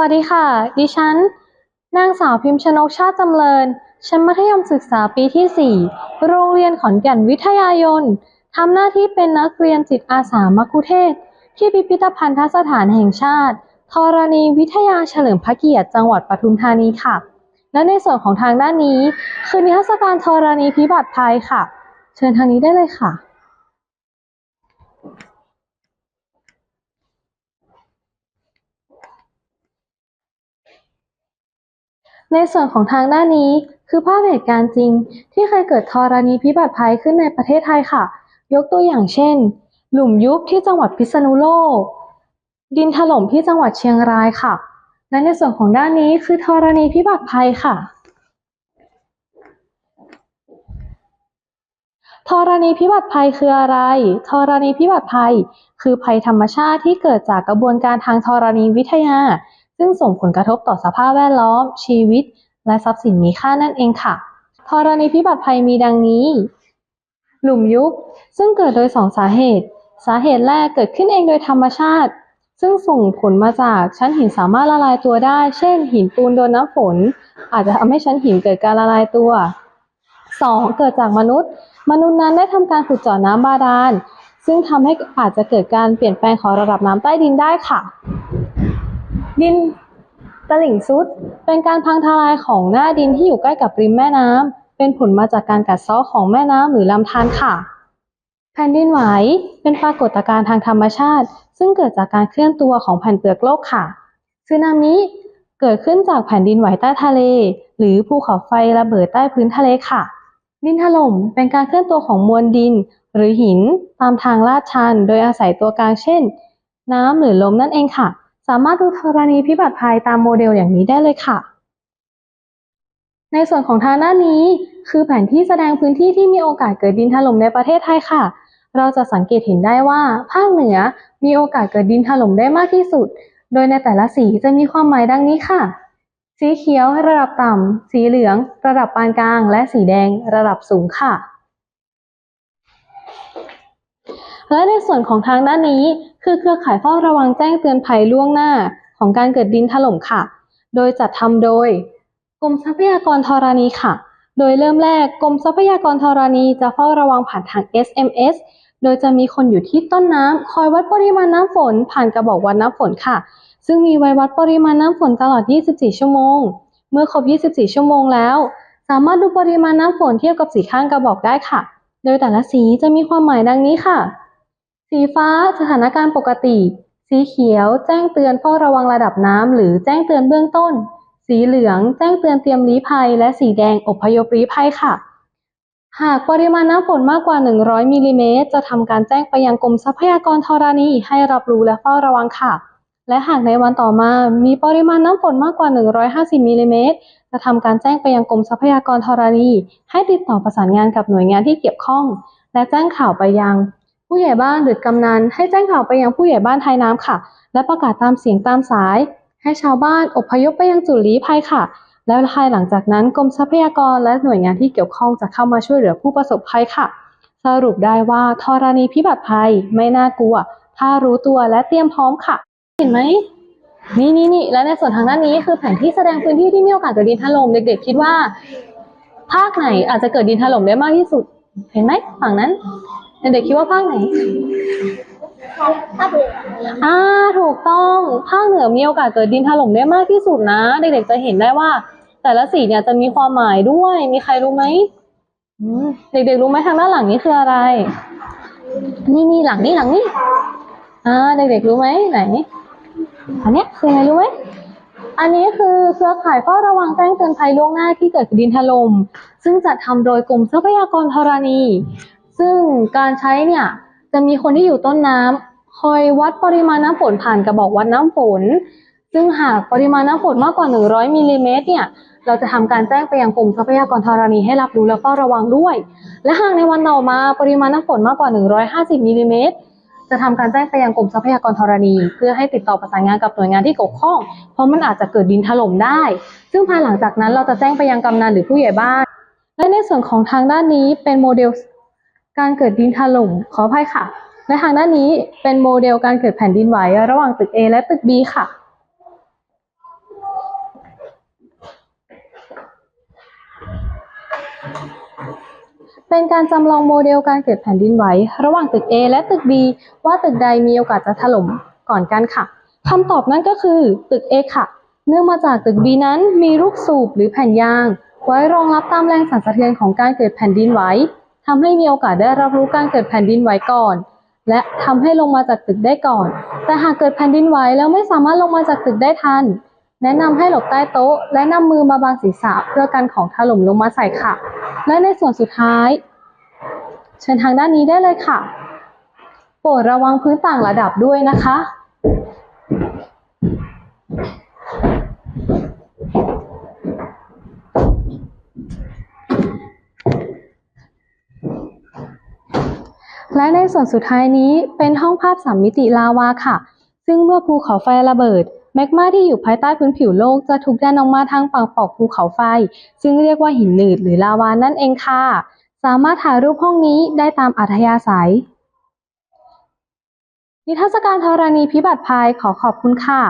วัสดีค่ะ ดิฉัน นางสาวพิมพ์ชนกชาติจำเริญ ชั้นมัธยมศึกษาปีที่ 4 โรงเรียนขอนแก่นวิทยายนทำหน้าที่เป็นนักเรียนจิตอาสามัคคุเทศ ที่พิพิธภัณฑสถานแห่งชาติธรณีวิทยาเฉลิมพระเกียรติจังหวัดปทุมธานีค่ะ และในส่วนของทางด้านนี้ คือนิทรรศการธรณีพิบัติภัยค่ะ เชิญทางนี้ได้เลยค่ะ ในส่วนของทางด้านนี้คือภาพเหตุการณ์จริง ที่เคยเกิดธรณีพิบัติภัยขึ้นในประเทศไทยค่ะ ยกตัวอย่างเช่น หลุมยุบที่จังหวัดพิษณุโลก ดินถล่มที่จังหวัดเชียงรายค่ะ และในส่วนของด้านนี้คือธรณีพิบัติภัยค่ะธรณีพิบัติภัยคืออะไรธรณีพิบัติภัย คือภัยธรรมชาติที่เกิดจากกระบวนการทางธรณีวิทยา ซึ่งส่งผลกระทบต่อสภาพแวดล้อม ชีวิต และทรัพย์สินมีค่านั่นเองค่ะธรณีพิบัติภัยมีดังนี้ หลุมยุบซึ่งเกิดโดยสองสาเหตุ สาเหตุแรกเกิดขึ้นเองโดยธรรมชาติ ซึ่งส่งผลมาจากชั้นหินสามารถละลายตัวได้ เช่น หินปูนโดนน้ำฝน อาจจะทำให้ชั้นหินเกิดการละลายตัว 2. เกิดจากมนุษย์ มนุษย์นั้นได้ทำการขุดเจาะน้ำบาดาลซึ่งทำให้อาจจะเกิดการเปลี่ยนแปลงของระดับน้ำใต้ดินได้ค่ะ ดินตลิ่งซุด เป็นการพังทลายของหน้าดินที่อยู่ใกล้กับริมแม่น้ำเป็นผลมาจากการกัดเซาะของแม่น้ำหรือลำธารค่ะ แผ่นดินไหวเป็นปรากฏการณ์ทางธรรมชาติ ซึ่งเกิดจากการเคลื่อนตัวของแผ่นเปลือกโลกค่ะสึนามิเกิดขึ้นจากแผ่นดินไหวใต้ทะเล หรือภูเขาไฟระเบิดใต้พื้นทะเลค่ะ ดินถล่มเป็นการเคลื่อนตัวของมวลดิน หรือหินตามทางลาดชัน โดยอาศัยตัวกลางเช่น น้ำหรือลมนั่นเองค่ะ สามารถดูธรณีพิบัติภัยตามโมเดลอย่างนี้ได้เลยค่ะ ในส่วนของทางด้านนี้ คือแผนที่แสดงพื้นที่ที่มีโอกาสเกิดดินถล่มในประเทศไทยค่ะ เราจะสังเกตเห็นได้ว่า ภาคเหนือมีโอกาสเกิดดินถล่มได้มากที่สุด โดยในแต่ละสีจะมีความหมายดังนี้ค่ะ สีเขียวระดับต่ำ สีเหลือง ระดับปานกลาง และสีแดงระดับสูงค่ะและในส่วนของทางด้านนี้ คือเครือข่ายเฝ้าระวังแจ้งเตือนภัยล่วงหน้าของการเกิดดินถล่มค่ะ โดยจัดทำโดยกรมทรัพยากรธรณีค่ะ โดยเริ่มแรกกรมทรัพยากรธรณีจะเฝ้าระวังผ่านทาง SMS โดยจะมีคนอยู่ที่ต้นน้ำคอยวัดปริมาณน้ำฝน ผ่านกระบอกวัดน้ำฝนค่ะ ซึ่งมีไว้วัดปริมาณน้ำฝนตลอด 24 ชั่วโมง เมื่อครบ 24 ชั่วโมงแล้ว สามารถดูปริมาณน้ำฝนเทียบกับสีข้างกระบอกได้ค่ะ โดยแต่ละสีจะมีความหมายดังนี้ค่ะ สีฟ้าสถานการณ์ปกติ สีเขียว แจ้งเตือนเฝ้าระวังระดับน้ำหรือแจ้งเตือนเบื้องต้น สีเหลือง แจ้งเตือนเตรียมลี้ภัย และสีแดงอพยพลี้ภัยค่ะ หากปริมาณน้ำฝนมากกว่า 100มิลลิเมตรจะทำการแจ้งไปยังกรมทรัพยากรธรณีให้รับรู้และเฝ้าระวังค่ะ และหากในวันต่อมามีปริมาณน้ำฝนมากกว่า 150มิลลิเมตรจะทำการแจ้งไปยังกรมทรัพยากรธรณีให้ติดต่อประสานงานกับหน่วยงานที่เกี่ยวข้อง และแจ้งข่าวไปยัง ผู้ใหญ่บ้านหรือกำนันให้แจ้งข่าวไปยังผู้ใหญ่บ้านท้ายน้ำค่ะ และประกาศตามเสียงตามสาย ให้ชาวบ้านอพยพไปยังจุดลี้ภัยค่ะ แล้วภายหลังจากนั้นกรมทรัพยากรและหน่วยงานที่เกี่ยวข้องจะเข้ามาช่วยเหลือผู้ประสบภัยค่ะ สรุปได้ว่าธรณีพิบัติภัยไม่น่ากลัว ถ้ารู้ตัวและเตรียมพร้อมค่ะ เห็นไหมนี่นี่นี่และในส่วนทางด้านนี้คือแผนที่แสดงพื้นที่ที่มีโอกาสเกิดดินถล่มเด็ก ๆ คิดว่า ภาคไหนอาจจะเกิดดินถล่มได้มากที่สุด เห็นไหมฝั่งนั้น เด็กๆคิดว่าภาคไหนภาคเหนืออ่าถูกต้องภาคเหนือมีโอกาสเกิดดินถล่มได้มากที่สุดนะ เด็กๆจะเห็นได้ว่า แต่ละสีเนี่ยจะมีความหมายด้วย มีใครรู้ไหมอืมเด็กๆรู้ไหมทางด้านหลังนี้คืออะไร นี่นี่หลังนี่หลังนี่อ่าเด็กๆรู้ไหมไหน อันเนี้ยคืออะไรรู้ไหมอันนี้คือเครือข่ายเฝ้าระวังแจ้งเตือนภัยล่วงหน้าที่เกิดดินถล่มซึ่งจัดทำโดยกรมทรัพยากรธรณี ซึ่งการใช้เนี่ยจะมีคนที่อยู่ต้นน้ำคอยวัดปริมาณน้ำฝนผ่านกระบอกวัดน้ำฝน ซึ่งหากปริมาณน้ำฝนมากกว่า 100มิลลิเมตรเนี่ยเราจะทำการแจ้งไปยังกรมทรัพยากรธรณีให้รับรู้และเฝ้าระวังด้วย และหากในวันต่อมาปริมาณน้ำฝนมากกว่า 150มิลลิเมตรจะทำการแจ้งไปยังกรมทรัพยากรธรณี เพื่อให้ติดต่อประสานงานกับหน่วยงานที่เกี่ยวข้อง เพราะมันอาจจะเกิดดินถล่มได้ ซึ่งภายหลังจากนั้นเราจะแจ้งไปยังกำนันหรือผู้ใหญ่บ้าน และในส่วนของทางด้านนี้เป็นโมเดล การเกิดดินถล่มขออภัยค่ะในทางด้านนี้เป็นโมเดลการเกิดแผ่นดินไหวระหว่างตึก A และตึก B ค่ะเป็นการจำลองโมเดลการเกิดแผ่นดินไหวระหว่างตึก A และตึก B ว่าตึกใดมีโอกาสจะถล่มก่อนกันค่ะคำตอบนั่นก็คือตึก A ค่ะ เนื่องมาจากตึก B นั้นมีลูกสูบหรือแผ่นยาง ไว้รองรับตามแรงสั่นสะเทือนของการเกิดแผ่นดินไหว ทำให้มีโอกาสได้รับรู้การเกิดแผ่นดินไหวก่อน และทำให้ลงมาจากตึกได้ก่อน แต่หากเกิดแผ่นดินไหวแล้วไม่สามารถลงมาจากตึกได้ทัน แนะนำให้หลบใต้โต๊ะ และนำมือมาบังศีรษะเพื่อกันของถล่มลงมาใส่ค่ะ และในส่วนสุดท้าย เชิญทางด้านนี้ได้เลยค่ะ โปรดระวังพื้นต่างระดับด้วยนะคะ และในส่วนสุดท้ายนี้เป็นห้องภาพสามมิติลาวาค่ะ ซึ่งเมื่อภูเขาไฟระเบิดแมกมาที่อยู่ภายใต้พื้นผิวโลกจะถูกดันออกมาทางปากปลองภูเขาไฟ ซึ่งเรียกว่าหินหนืดหรือลาวานั่นเองค่ะ สามารถถ่ายรูปห้องนี้ได้ตามอัธยาศัย นิทรรศการธรณีพิบัติภัยขอขอบคุณค่ะ